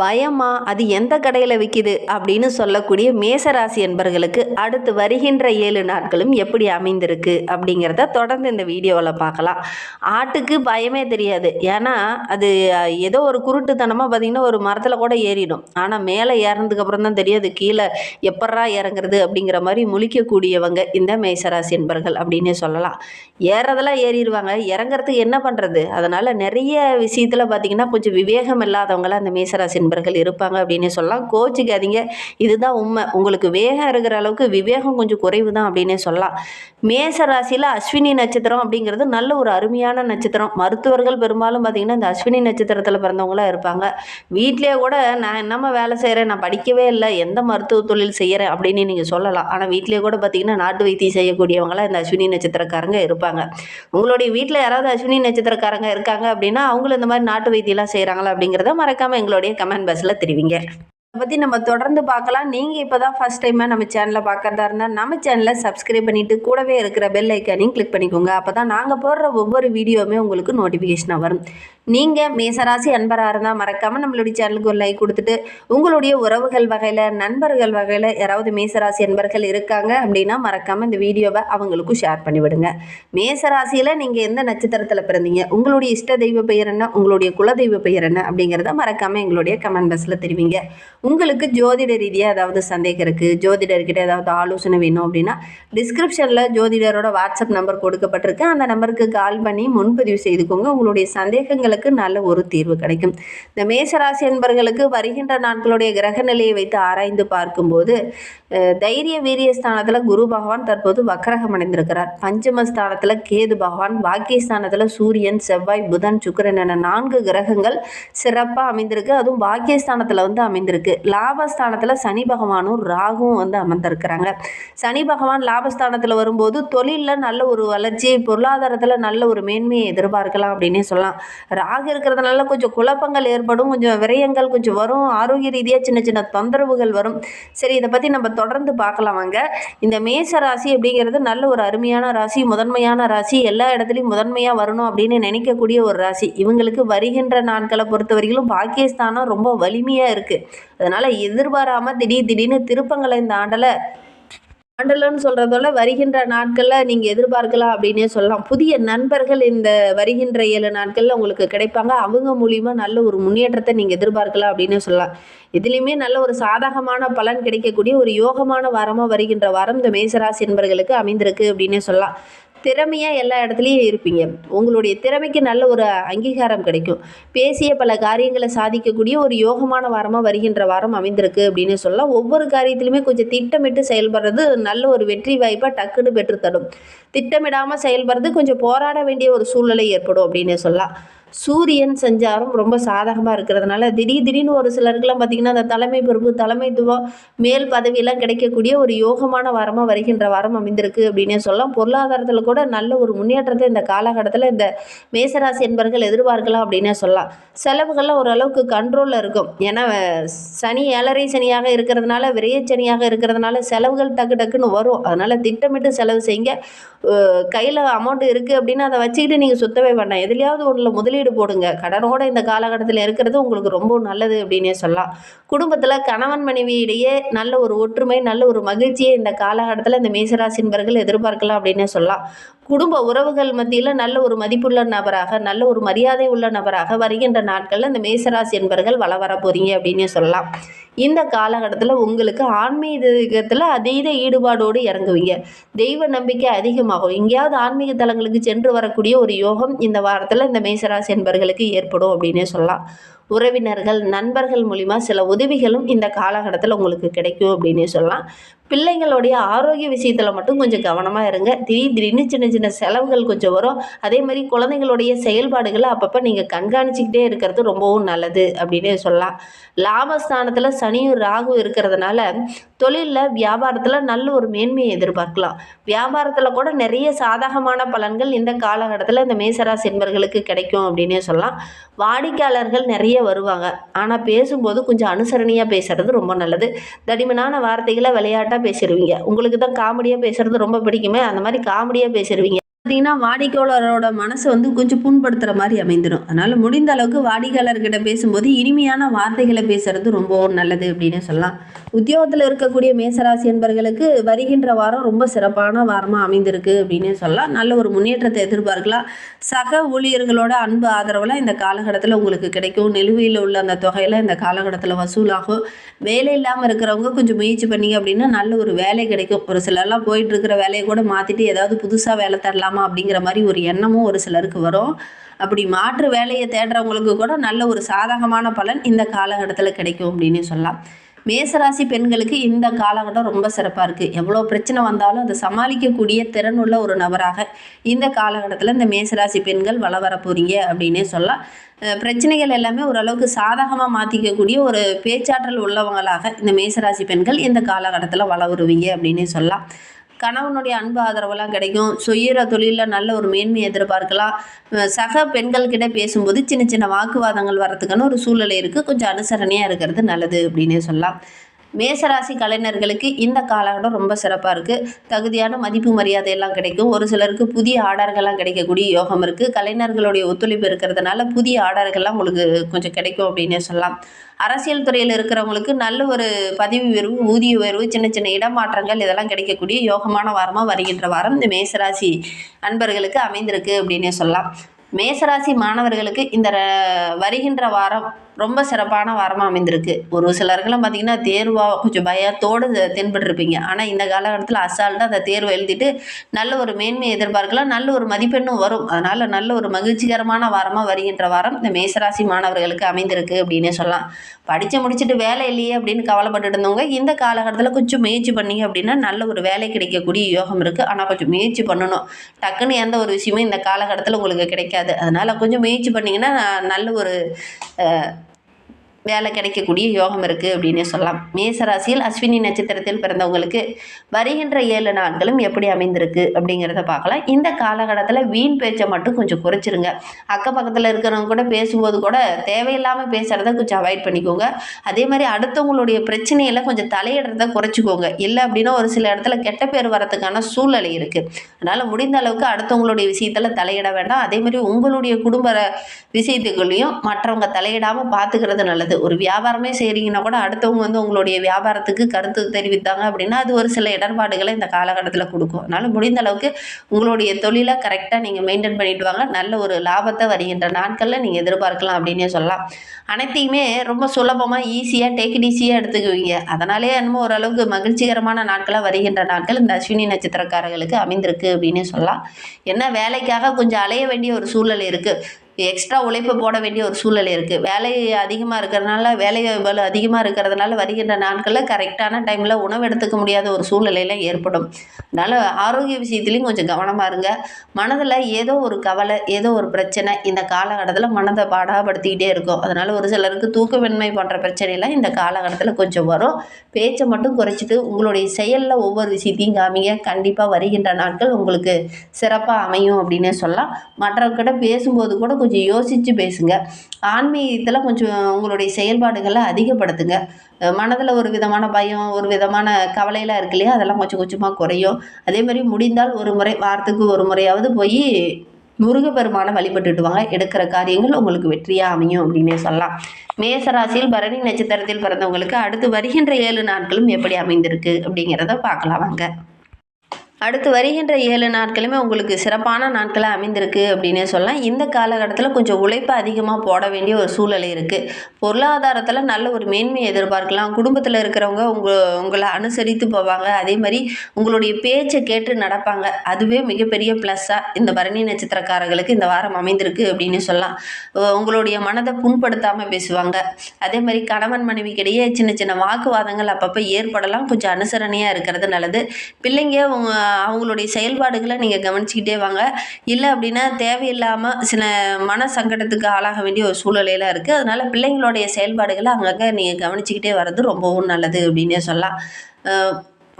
பயமா? அது எந்த கடையில் விற்கிது அப்படின்னு சொல்லக்கூடிய மேசராசி என்பர்களுக்கு அடுத்து வருகின்ற ஏழு நாட்களும் எப்படி அமைந்திருக்கு அப்படிங்கிறத தொடர்ந்து இந்த வீடியோவில் பார்க்கலாம். ஆட்டுக்கு பயமே தெரியாது. ஏன்னா அது ஏதோ ஒரு குருட்டுத்தனமாக பார்த்திங்கன்னா ஒரு மரத்தில் கூட ஏறிடும். ஆனால் மேலே ஏறினதுக்கு அப்புறம் தான் தெரியாது கீழே எப்பட்றா இறங்குறது அப்படிங்கிற மாதிரி முழிக்கக்கூடியவங்க இந்த மேசராசி என்பர்கள் அப்படின்னே சொல்லலாம். ஏறதெல்லாம் ஏறிடுவாங்க இறங்குறதுக்கு என்ன பண்ணுறது அதனால் நிறைய விஷயத்தில் பார்த்திங்கன்னா கொஞ்சம் விவேகம் இல்லாதவங்களாம் அந்த மேசராசி நண்பர்கள் இருப்பாங்க அப்படின்னு சொல்லலாம். கோச்சிக்காதீங்க. இதுதான் உண்மை. உங்களுக்கு வேகம் இருக்கிற அளவுக்கு விவேகம் கொஞ்சம் குறைவு தான் அப்படின்னே சொல்லலாம். மேச ராசியில் அஸ்வினி நட்சத்திரம் அப்படிங்கிறது நல்ல ஒரு அருமையான நட்சத்திரம். மருத்துவர்கள் பெரும்பாலும் பார்த்திங்கன்னா இந்த அஸ்வினி நட்சத்திரத்தில் பிறந்தவங்களாம் இருப்பாங்க. வீட்டிலேயே கூட நான் என்னம்மா வேலை செய்கிறேன் நான் படிக்கவே இல்லை. எந்த மருத்துவ தொழில் செய்கிறேன் அப்படின்னு நீங்கள் சொல்லலாம். ஆனால் வீட்லேயே கூட பார்த்திங்கன்னா நாட்டு வைத்தியம் செய்யக்கூடியவங்களாம் இந்த அஸ்வினி நட்சத்திரக்காரங்க இருப்பாங்க. உங்களுடைய வீட்டில் யாராவது அஸ்வினி நட்சத்திரக்காரங்க இருக்காங்க அப்படின்னா அவங்களும் இந்த மாதிரி நாட்டு வைத்தியம்லாம் செய்கிறாங்களா அப்படிங்கிறத மறக்காமல் எங்களுடைய கமெண்ட் பாக்ஸில் தெரிவிங்க. அதை பற்றி நம்ம தொடர்ந்து பார்க்கலாம். நீங்கள் இப்போ தான் ஃபஸ்ட் டைமாக நம்ம சேனலை பார்க்குறதா இருந்தால் நம்ம சேனலை சப்ஸ்கிரைப் பண்ணிவிட்டு கூடவே இருக்கிற பெல் ஐக்கானையும் கிளிக் பண்ணிக்கோங்க. அப்போ தான் நாங்கள் போடுற ஒவ்வொரு வீடியோவுமே உங்களுக்கு நோட்டிஃபிகேஷனாக வரும். நீங்கள் மேசராசி அன்பராக இருந்தால் மறக்காமல் நம்மளுடைய சேனலுக்கு ஒரு லைக் கொடுத்துட்டு உங்களுடைய உறவுகள் வகையில் நண்பர்கள் வகையில் யாராவது மேசராசி அன்பர்கள் இருக்காங்க அப்படின்னா மறக்காமல் இந்த வீடியோவை அவங்களுக்கும் ஷேர் பண்ணிவிடுங்க. மேசராசியில் நீங்கள் எந்த நட்சத்திரத்தில் பிறந்தீங்க? உங்களுடைய இஷ்ட தெய்வ பெயர் என்ன? உங்களுடைய குலதெய்வ பெயர் என்ன? அப்படிங்கிறத மறக்காமல் எங்களுடைய கமெண்ட் பாக்ஸில் தெரிவிங்க. உங்களுக்கு ஜோதிட ரீதியாக ஏதாவது சந்தேகம் இருக்குது ஜோதிடர்கிட்ட ஏதாவது ஆலோசனை வேணும் அப்படின்னா டிஸ்கிரிப்ஷனில் ஜோதிடரோட வாட்ஸ்அப் நம்பர் கொடுக்கப்பட்டிருக்கு. அந்த நம்பருக்கு கால் பண்ணி முன்பதிவு செய்துக்கோங்க. உங்களுடைய சந்தேகங்களை உங்களுக்கு நல்ல ஒரு தீர்வு கிடைக்கும். இந்த மேசராசி என்பர்களுக்கு வருகின்ற நாட்களுடைய கிரக நிலையை வைத்து ஆராய்ந்து பார்க்கும்போது தைரிய வீரிய ஸ்தானத்தில் குரு பகவான் தற்போது வக்கரகம் அடைந்திருக்கிறார். பஞ்சம ஸ்தானத்தில் கேது பகவான் பாக்கியஸ்தானத்தில் சூரியன் செவ்வாய் புதன் சுக்கிரன் என நான்கு கிரகங்கள் சிறப்பாக அமைந்திருக்கு. அதுவும் பாக்கியஸ்தானத்தில் வந்து அமைந்திருக்கு. லாபஸ்தானத்தில் சனி பகவானும் ராகுவும் வந்து அமர்ந்திருக்கிறாங்க. சனி பகவான் லாபஸ்தானத்தில் வரும்போது தொழிலில் நல்ல ஒரு வளர்ச்சி பொருளாதாரத்தில் நல்ல ஒரு மேன்மையை எதிர்பார்க்கலாம் அப்படின்னே சொல்லலாம். டாக் இருக்கிறதுனால கொஞ்சம் குழப்பங்கள் ஏற்படும் கொஞ்சம் விரயங்கள் கொஞ்சம் வரும் ஆரோக்கிய ரீதியாக சின்ன சின்ன தொந்தரவுகள் வரும். சரி இதை பற்றி நம்ம தொடர்ந்து பார்க்கலாம் வாங்க. இந்த மேச ராசி அப்படிங்கிறது நல்ல ஒரு அருமையான ராசி முதன்மையான ராசி எல்லா இடத்துலையும் முதன்மையாக வரணும் அப்படின்னு நினைக்கக்கூடிய ஒரு ராசி. இவங்களுக்கு வருகின்ற நாட்களை பொறுத்தவரையிலும் பாகிஸ்தானம் ரொம்ப வலிமையாக இருக்குது அதனால் எதிர்பாராமல் திடீர் திடீர்னு திருப்பங்களை இந்த ஆண்டில் ஆண்டலன்னு சொல்கிறதோட வருகின்ற நாட்களில் நீங்கள் எதிர்பார்க்கலாம் அப்படின்னே சொல்லலாம். புதிய நண்பர்கள் இந்த வருகின்ற ஏழு நாட்களில் உங்களுக்கு கிடைப்பாங்க. அவங்க மூலிமா நல்ல ஒரு முன்னேற்றத்தை நீங்கள் எதிர்பார்க்கலாம் அப்படின்னே சொல்லலாம். இதுலேயுமே நல்ல ஒரு சாதகமான பலன் கிடைக்கக்கூடிய ஒரு யோகமான வாரமாக வருகின்ற வாரம் இந்த மேசராசி என்பர்களுக்கு அமைந்திருக்கு அப்படின்னே சொல்லலாம். திறமையாக எல்லா இடத்துலையும் இருப்பீங்க. உங்களுடைய திறமைக்கு நல்ல ஒரு அங்கீகாரம் கிடைக்கும். பேசிய பல காரியங்களை சாதிக்கக்கூடிய ஒரு யோகமான வாரமாக வருகின்ற வாரம் அமைந்திருக்கு அப்படின்னு சொல்லலாம். ஒவ்வொரு காரியத்திலுமே கொஞ்சம் திட்டமிட்டு செயல்படுறது நல்ல ஒரு வெற்றி வாய்ப்பாக டக்குன்னு பெற்றுத்தரும். திட்டமிடாமல் செயல்படுறது கொஞ்சம் போராட வேண்டிய ஒரு சூழ்நிலை ஏற்படும் அப்படின்னு சொல்லலாம். சூரியன் சஞ்சாரம் ரொம்ப சாதகமாக இருக்கிறதுனால திடீர் திடீர்னு ஒரு சிலருக்குலாம் பார்த்திங்கன்னா அந்த தலைமை பொறுப்பு தலைமைத்துவம் மேல் பதவியெல்லாம் கிடைக்கக்கூடிய ஒரு யோகமான வாரமாக வருகின்ற வாரம் அமைந்திருக்கு அப்படின்னே சொல்லலாம். பொருளாதாரத்தில் கூட நல்ல ஒரு முன்னேற்றத்தை இந்த காலகட்டத்தில் இந்த மேசராசி என்பர்கள் எதிர்பார்க்கலாம் அப்படின்னே சொல்லலாம். செலவுகள்லாம் ஓரளவுக்கு கண்ட்ரோலில் இருக்கும். ஏன்னா சனி ஏழரை சனியாக இருக்கிறதுனால விரையச்சனியாக இருக்கிறதுனால செலவுகள் டக்கு டக்குன்னு வரும். அதனால் திட்டமிட்டு செலவு செய்யுங்க. கையில் அமௌண்ட் இருக்குது அப்படின்னு அதை வச்சுக்கிட்டு நீங்கள் சுத்தவே வேண்டாம். எதுலையாவது ஒன்றில் முதலீடு போடுங்க. கடனோட இந்த காலகட்டத்தில் இருக்கிறது உங்களுக்கு ரொம்ப நல்லது அப்படின்னே சொல்லலாம். குடும்பத்தில் கணவன் மனைவி இடையே நல்ல ஒரு ஒற்றுமை நல்ல ஒரு மகிழ்ச்சியை இந்த காலகட்டத்தில் இந்த மேசராசின்பர்கள் எதிர்பார்க்கலாம் அப்படின்னே சொல்லலாம். குடும்ப உறவுகள் மத்தியில் நல்ல ஒரு மதிப்புள்ள நபராக நல்ல ஒரு மரியாதை உள்ள நபராக வருகின்ற நாட்களில் இந்த மேசராசி என்பர்கள் வள வர போகிறீங்க அப்படின்னே சொல்லலாம். இந்த காலகட்டத்தில் உங்களுக்கு ஆன்மீகத்தில் அதீத ஈடுபாடோடு இறங்குவீங்க. தெய்வ நம்பிக்கை அதிகமாகும். எங்கேயாவது ஆன்மீக தலங்களுக்கு சென்று வரக்கூடிய ஒரு யோகம் இந்த வாரத்தில் இந்த மேசராசி என்பர்களுக்கு ஏற்படும் அப்படின்னே சொல்லலாம். உறவினர்கள் நண்பர்கள் மூலிமா சில உதவிகளும் இந்த காலகட்டத்தில் உங்களுக்கு கிடைக்கும் அப்படின்னே சொல்லலாம். பிள்ளைங்களுடைய ஆரோக்கிய விஷயத்தில் மட்டும் கொஞ்சம் கவனமாக இருங்க. திடீர் திடீர்னு சின்ன சின்ன செலவுகள் கொஞ்சம் வரும். அதே மாதிரி குழந்தைங்களுடைய செயல்பாடுகளை அப்பப்போ நீங்கள் கண்காணிச்சிக்கிட்டே இருக்கிறது ரொம்பவும் நல்லது அப்படின்னு சொல்லலாம். லாபஸ்தானத்தில் சனியும் ராகு இருக்கிறதுனால தொழிலில் வியாபாரத்தில் நல்ல ஒரு மேன்மையை எதிர்பார்க்கலாம். வியாபாரத்தில் கூட நிறைய சாதகமான பலன்கள் இந்த காலகட்டத்தில் இந்த மேசராசி என்பர்களுக்கு கிடைக்கும் அப்படின்னே சொல்லலாம். வாடிக்கையாளர்கள் நிறைய வருவாங்க. ஆனால் பேசும்போது கொஞ்சம் அனுசரணையாக பேசுகிறது ரொம்ப நல்லது. தடிமனான வார்த்தைகளை விளையாட்டாக பேசிடுவீங்க உங்களுக்கு தான் காமெடியாக பேசுகிறது ரொம்ப பிடிக்குமே அந்த மாதிரி காமெடியாக பேசிடுவீங்க பார்த்தீங்கன்னா வாடிக்கையாளரோட மனசை வந்து கொஞ்சம் புண்படுத்துகிற மாதிரி அமைந்துடும். அதனால் முடிந்த அளவுக்கு வாடிக்கையாளர்கிட்ட பேசும்போது இனிமையான வார்த்தைகளை பேசுறது ரொம்ப நல்லது அப்படின்னு சொல்லலாம். உத்தியோகத்தில் இருக்கக்கூடிய மேசராசி என்பர்களுக்கு வருகின்ற வாரம் ரொம்ப சிறப்பான வாரமாக அமைந்திருக்கு அப்படின்னு சொல்லலாம். நல்ல ஒரு முன்னேற்றத்தை எதிர்பார்க்கலாம். சக ஊழியர்களோட அன்பு ஆதரவெல்லாம் இந்த காலகட்டத்தில் உங்களுக்கு கிடைக்கும். நிலுவையில் உள்ள அந்த தொகையில் இந்த காலகட்டத்தில் வசூலாகும். வேலை இல்லாமல் இருக்கிறவங்க கொஞ்சம் முயற்சி பண்ணீங்க அப்படின்னா நல்ல ஒரு வேலை கிடைக்கும். ஒரு சிலர்லாம் போயிட்டு இருக்கிற வேலையை கூட மாற்றிட்டு ஏதாவது புதுசாக வேலை தரலாம் அப்படிங்கிற மாதிரி ஒரு எண்ணமும் ஒரு சிலருக்கு வரும். அப்படி மாற்று வேலையை தேடுறவங்களுக்கு கூட நல்ல ஒரு சாதகமான பலன் இந்த காலகட்டத்தில் கிடைக்கும் அப்படின்னு சொல்லலாம். மேசராசி பெண்களுக்கு இந்த காலகட்டம் ரொம்ப சிறப்பாக இருக்குது எவ்வளோ பிரச்சனை வந்தாலும் அதை சமாளிக்கக்கூடிய திறன் உள்ள ஒரு நபராக இந்த காலகட்டத்தில் இந்த மேசராசி பெண்கள் வள வர போகிறீங்க அப்படின்னே சொல்லலாம். பிரச்சனைகள் எல்லாமே ஓரளவுக்கு சாதகமாக மாற்றிக்கக்கூடிய ஒரு பேச்சாற்றல் உள்ளவங்களாக இந்த மேசராசி பெண்கள் இந்த காலகட்டத்தில் வள வருவீங்க அப்படின்னே சொல்லலாம். கணவனுடைய அன்பு ஆதரவெல்லாம் கிடைக்கும். சுயர தொழிலில் நல்ல ஒரு மேன்மை எதிர்பார்க்கலாம். சக பெண்கள்கிட்ட பேசும்போது சின்ன சின்ன வாக்குவாதங்கள் வர்றதுக்கான ஒரு சூழ்நிலை இருக்குது கொஞ்சம் அனுசரணையாக இருக்கிறது நல்லது அப்படின்னே சொல்லலாம். மேசராசி கலைஞர்களுக்கு இந்த காலகட்டம் ரொம்ப சிறப்பாக இருக்குது தகுதியான மதிப்பு மரியாதை எல்லாம் கிடைக்கும். ஒரு சிலருக்கு புதிய ஆர்டர்கள்லாம் கிடைக்கக்கூடிய யோகம் இருக்குது கலைஞர்களுடைய ஒத்துழைப்பு இருக்கிறதுனால புதிய ஆர்டர்கள்லாம் உங்களுக்கு கொஞ்சம் கிடைக்கும் அப்படின்னே சொல்லலாம். அரசியல் துறையில் இருக்கிறவங்களுக்கு நல்ல ஒரு பதவி உயர்வு ஊதிய உயர்வு சின்ன சின்ன இடமாற்றங்கள் இதெல்லாம் கிடைக்கக்கூடிய யோகமான வாரமாக வருகின்ற வாரம் இந்த மேசராசி அன்பர்களுக்கு அமைந்திருக்கு அப்படின்னே சொல்லலாம். மேசராசி மாணவர்களுக்கு இந்த ர- வருகின்ற வாரம் ரொம்ப சிறப்பான வாரமாக அமைந்திருக்கு. ஒரு சிலருக்கெல்லாம் பார்த்தீங்கன்னா தேர்வாக கொஞ்சம் பயத்தோடு தென்பட்டுருப்பீங்க. ஆனால் இந்த காலகட்டத்தில் அசால்ட்டாக அந்த தேர்வை எழுதிட்டு நல்ல ஒரு மேன்மை எதிர்பார்க்கலாம் நல்ல ஒரு மதிப்பெண்ணும் வரும். அதனால் நல்ல ஒரு மகிழ்ச்சிகரமான வாரமாக வருகின்ற வாரம் இந்த மேசராசி மாணவர்களுக்கு அமைந்திருக்கு அப்படின்னே சொல்லலாம். படித்து முடிச்சுட்டு வேலை இல்லையே அப்படின்னு கவலைப்பட்டு இருந்தவங்க இந்த காலகட்டத்தில் கொஞ்சம் முயற்சி பண்ணீங்க அப்படின்னா நல்ல ஒரு வேலை கிடைக்கக்கூடிய யோகம் இருக்குது ஆனால் கொஞ்சம் முயற்சி பண்ணணும். டக்குன்னு எந்த ஒரு விஷயமும் இந்த காலகட்டத்தில் உங்களுக்கு கிடைக்காது. அதனால் கொஞ்சம் முயற்சி பண்ணிங்கன்னா நல்ல ஒரு வேலை கிடைக்கக்கூடிய யோகம் இருக்குது அப்படின்னே சொல்லலாம். மேசராசியில் அஸ்வினி நட்சத்திரத்தில் பிறந்தவங்களுக்கு வருகின்ற ஏழு நாட்களும் எப்படி அமைந்திருக்கு அப்படிங்கிறத பார்க்கலாம். இந்த காலகட்டத்தில் வீண் பேச்சை மட்டும் கொஞ்சம் குறைச்சிருங்க. அக்கம் பக்கத்தில் இருக்கிறவங்க கூட பேசும்போது கூட தேவையில்லாமல் பேசுகிறத கொஞ்சம் அவாய்ட் பண்ணிக்கோங்க. அதே மாதிரி அடுத்தவங்களுடைய பிரச்சனையில கொஞ்சம் தலையிடுறத குறைச்சிக்கோங்க. இல்லை அப்படின்னா ஒரு சில இடத்துல கெட்ட பேர் வரதுக்கான சூழ்நிலை இருக்குது அதனால் முடிந்த அளவுக்கு அடுத்தவங்களுடைய விஷயத்தில் தலையிட வேண்டாம். அதே மாதிரி உங்களுடைய குடும்ப விஷயத்துக்குள்ளேயும் மற்றவங்க தலையிடாமல் பார்த்துக்கிறது நல்லது. ஒரு வியாபாரமே செய்கிறீங்கன்னா கூட அடுத்தவங்க வந்து உங்களுடைய வியாபாரத்துக்கு கருத்து தெரிவித்தாங்க அப்படின்னா அது ஒரு சில இடர்பாடுகளை இந்த காலகட்டத்தில் கொடுக்கும். அதனால் முடிந்த அளவுக்கு உங்களுடைய தொழிலை கரெக்டாக நீங்கள் மெயின்டைன் பண்ணிட்டு வாங்க. நல்ல ஒரு லாபத்தை வருகின்ற நாட்களில் நீங்கள் எதிர்பார்க்கலாம் அப்படின்னே சொல்லலாம். அனைத்தையுமே ரொம்ப சுலபமாக ஈஸியாக டேக் ஈஸியாக எடுத்துக்குவீங்க. அதனாலே என்னமோ ஓரளவுக்கு மகிழ்ச்சிகரமான நாட்களாக வருகின்ற நாட்கள் இந்த அஸ்வினி நட்சத்திரக்காரர்களுக்கு அமைந்திருக்கு அப்படின்னே சொல்லலாம். என்ன வேலைக்காக கொஞ்சம் அலைய வேண்டிய ஒரு சூழ்நிலை இருக்குது எக்ஸ்ட்ரா உழைப்பு போட வேண்டிய ஒரு சூழ்நிலை இருக்குது வேலை அதிகமாக இருக்கிறதுனால வேலை வலு அதிகமாக இருக்கிறதுனால வருகின்ற நாட்களில் கரெக்டான டைமில் உணவு எடுத்துக்க முடியாத ஒரு சூழ்நிலையெல்லாம் ஏற்படும். அதனால் ஆரோக்கிய விஷயத்துலையும் கொஞ்சம் கவனமாக இருங்க. மனதில் ஏதோ ஒரு கவலை ஏதோ ஒரு பிரச்சனை இந்த காலகட்டத்தில் மனதை பாடாப்படுத்திக்கிட்டே இருக்கும். அதனால் ஒரு சிலருக்கு தூக்கமின்மை போன்ற பிரச்சனையெல்லாம் இந்த காலகட்டத்தில் கொஞ்சம் வரும். பேச்சை மட்டும் குறைச்சிட்டு உங்களுடைய செயலில் ஒவ்வொரு விஷயத்தையும் காமிங்க. கண்டிப்பாக வருகின்ற நாட்கள் உங்களுக்கு சிறப்பாக அமையும் அப்படின்னே சொல்லலாம். மற்றவர்கிட்ட பேசும்போது கூட கொஞ்சம் யோசித்து பேசுங்க. ஆன்மீகத்தில் கொஞ்சம் உங்களுடைய செயல்பாடுகளை அதிகப்படுத்துங்க. மனதில் ஒரு விதமான பயம் ஒரு விதமான கவலையெல்லாம் இருக்கு இல்லையா? அதெல்லாம் கொஞ்சம் கொஞ்சமாக குறையும். அதே மாதிரி முடிந்தால் ஒரு முறை வாரத்துக்கு ஒரு முறையாவது போய் முருகப்பெருமானை வழிபட்டுட்டு வாங்க எடுக்கிற காரியங்கள் உங்களுக்கு வெற்றியாக அமையும் அப்படின்னே சொல்லலாம். மேசராசியில் பரணி நட்சத்திரத்தில் பிறந்தவங்களுக்கு அடுத்து வருகின்ற ஏழு நாட்களும் எப்படி அமைந்திருக்கு அப்படிங்கிறத பார்க்கலாம் வாங்க. அடுத்து வருகின்ற ஏழு நாட்களுமே உங்களுக்கு சிறப்பான நாட்களாக அமைந்திருக்கு அப்படின்னே சொல்லலாம். இந்த காலகட்டத்தில் கொஞ்சம் உழைப்பு அதிகமாக போட வேண்டிய ஒரு சூழல் இருக்குது பொருளாதாரத்தில் நல்ல ஒரு மேன்மையை எதிர்பார்க்கலாம். குடும்பத்தில் இருக்கிறவங்க உங்கள் உங்களை அனுசரித்து போவாங்க. அதே மாதிரி உங்களுடைய பேச்சை கேட்டு நடப்பாங்க. அதுவே மிகப்பெரிய ப்ளஸ்ஸாக இந்த பரணி நட்சத்திரக்காரர்களுக்கு இந்த வாரம் அமைந்திருக்கு அப்படின்னு சொல்லலாம். உங்களுடைய மனதை புண்படுத்தாமல் பேசுவாங்க. அதே மாதிரி கணவன் மனைவிக்கிடையே சின்ன சின்ன வாக்குவாதங்கள் அப்பப்போ ஏற்படலாம். கொஞ்சம் அனுசரணையாக இருக்கிறது நல்லது. பிள்ளைங்க உங்கள் அவங்களுடைய செயல்பாடுகளை நீங்கள் கவனிச்சுக்கிட்டே வாங்க. இல்லை அப்படின்னா தேவையில்லாமல் சில மன சங்கடத்துக்கு ஆளாக வேண்டிய ஒரு சூழ்நிலையில் இருக்குது அதனால் பிள்ளைங்களுடைய செயல்பாடுகளை அங்கங்கே நீங்கள் கவனிச்சுக்கிட்டே வர்றது ரொம்பவும் நல்லது அப்படின்னே சொல்லலாம்.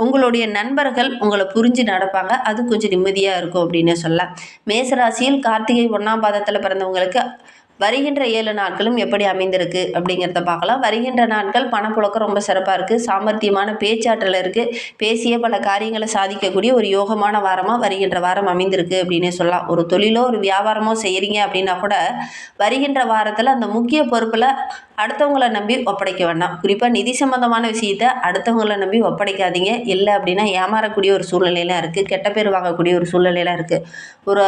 உங்களுடைய நண்பர்கள் உங்களை புரிஞ்சு நடப்பாங்க. அது கொஞ்சம் நிம்மதியாக இருக்கும் அப்படின்னே சொல்லலாம். மேசராசியில் கார்த்திகை ஒன்றாம் பாதத்தில் பிறந்தவங்களுக்கு வருகின்ற ஏழு நாட்களும் எப்படி அமைந்திருக்கு அப்படிங்கிறத பார்க்கலாம். வருகின்ற நாட்கள் பணப்புழக்கம் ரொம்ப சிறப்பாக இருக்குது சாமர்த்தியமான பேச்சாற்றல் இருக்குது பேசிய பல காரியங்களை சாதிக்கக்கூடிய ஒரு யோகமான வாரமாக வருகின்ற வாரம் அமைந்திருக்கு அப்படின்னே சொல்லலாம். ஒரு தொழிலோ ஒரு வியாபாரமோ செய்கிறீங்க அப்படின்னா கூட வருகின்ற வாரத்தில் அந்த முக்கிய பொறுப்பில் அடுத்தவங்களை நம்பி ஒப்படைக்க வேண்டாம். குறிப்பாக நிதி சம்பந்தமான விஷயத்தை அடுத்தவங்களை நம்பி ஒப்படைக்காதீங்க. இல்லை அப்படின்னா ஏமாறக்கூடிய ஒரு சூழ்நிலையெல்லாம் இருக்குது கெட்ட பேர் வாங்கக்கூடிய ஒரு சூழ்நிலையெல்லாம் இருக்குது ஒரு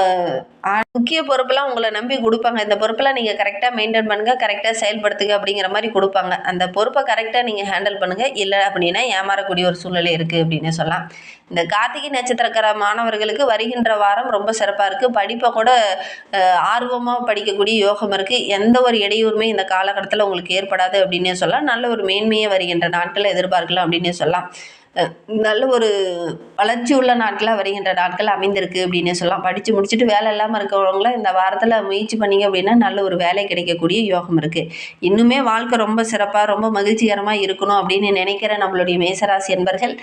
முக்கிய பொறுப்பெல்லாம் உங்களை நம்பி கொடுப்பாங்க. இந்த பொறுப்பெல்லாம் நீங்கள் கரெக்டாக மெயின்டைன் பண்ணுங்கள் கரெக்டாக செயல்படுத்துங்க அப்படிங்கிற மாதிரி கொடுப்பாங்க. அந்த பொறுப்பை கரெக்டாக நீங்கள் ஹேண்டில் பண்ணுங்கள் இல்லை அப்படின்னா ஏமாறக்கூடிய ஒரு சூழ்நிலை இருக்குது அப்படின்னு சொல்லலாம். இந்த கார்த்திகை நட்சத்திரக்கார மாணவர்களுக்கு வருகின்ற வாரம் ரொம்ப சிறப்பாக இருக்குது படிப்பை கூட ஆர்வமாக படிக்கக்கூடிய யோகம் இருக்குது எந்த ஒரு இடையூறுமே இந்த காலகட்டத்தில் உங்களுக்கு ஏற்படாது அப்படின்னே சொல்லலாம். நல்ல ஒரு மேன்மையை வருகின்ற நாட்களை எதிர்பார்க்கலாம் அப்படின்னே சொல்லலாம். நல்ல ஒரு வளர்ச்சி உள்ள நாட்களாக வருகின்ற நாட்கள் அமைந்திருக்கு அப்படின்னே சொல்லலாம். படித்து முடிச்சுட்டு வேலை இல்லாமல் இருக்கிறவங்கள இந்த வாரத்தில் முயற்சி பண்ணிங்க அப்படின்னா நல்ல ஒரு வேலை கிடைக்கக்கூடிய யோகம் இருக்குது இன்னுமே வாழ்க்கை ரொம்ப சிறப்பாக ரொம்ப மகிழ்ச்சிகரமாக இருக்கணும் அப்படின்னு நினைக்கிற நம்மளுடைய மேசராசி என்பர்கள்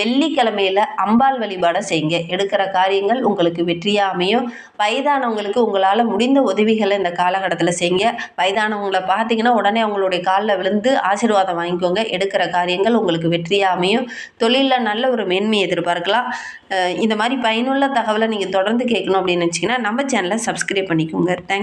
வெள்ளிக்கிழமையில் அம்பாள் வழிபாடை செய்யுங்க. எடுக்கிற காரியங்கள் உங்களுக்கு வெற்றியாக அமையும் வயதானவங்களுக்கு உங்களால் முடிந்த உதவிகளை இந்த காலகட்டத்தில் செய்யுங்க. வயதானவங்களை பார்த்தீங்கன்னா உடனே அவங்களுடைய காலில் விழுந்து ஆசீர்வாதம் வாங்கிக்கோங்க. எடுக்கிற காரியங்கள் உங்களுக்கு வெற்றியாக அமையும். தொழிலில் நல்ல ஒரு மேன்மை எதிர்பார்க்கலாம். இந்த மாதிரி பயனுள்ள தகவலை நீங்கள் தொடர்ந்து கேட்கணும் அப்படின்னு நினச்சிங்கன்னா நம்ம சேனலை சப்ஸ்கிரைப் பண்ணிக்கோங்க. தேங்க்